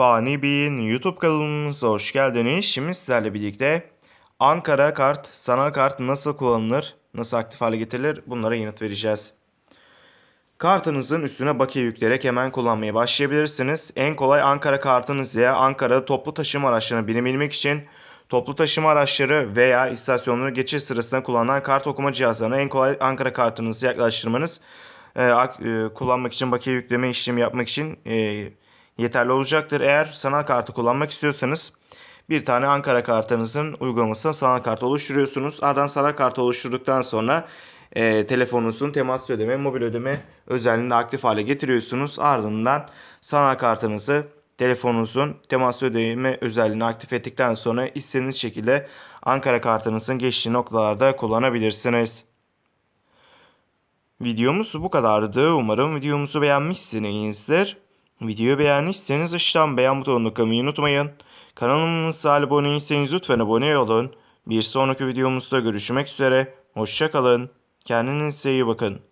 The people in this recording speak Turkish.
Fani Bey'in YouTube kanalımıza hoş geldiniz. Şimdi sizlerle birlikte Ankara kart, sanal kart nasıl kullanılır, nasıl aktif hale getirilir bunlara yanıt vereceğiz. Kartınızın üstüne bakiye yükleyerek hemen kullanmaya başlayabilirsiniz. En kolay Ankara kartınız ya Ankara toplu taşıma araçlarına binebilmek için toplu taşıma araçları veya istasyonları geçiş sırasında kullanılan kart okuma cihazlarına en kolay Ankara kartınızı yaklaştırmanız e, e, kullanmak için bakiye yükleme işlemi yapmak için e, yeterli olacaktır. Eğer sanal kartı kullanmak istiyorsanız bir tane Ankara kartınızın uygulamasına sanal kart oluşturuyorsunuz. Ardından sanal kartı oluşturduktan sonra e, telefonunuzun temas ödeme, mobil ödeme özelliğini aktif hale getiriyorsunuz. Ardından sanal kartınızı telefonunuzun temas ödeme özelliğini aktif ettikten sonra istediğiniz şekilde Ankara kartınızın geçtiği noktalarda kullanabilirsiniz. Videomuz bu kadardı. Umarım videomuzu beğenmişsinizdir. Videoyu beğendiyseniz aşağıdan beğen butonuna tıklamayı unutmayın. Kanalımıza abone değilseniz lütfen abone olun. Bir sonraki videomuzda görüşmek üzere. Hoşçakalın. Kendinize iyi bakın.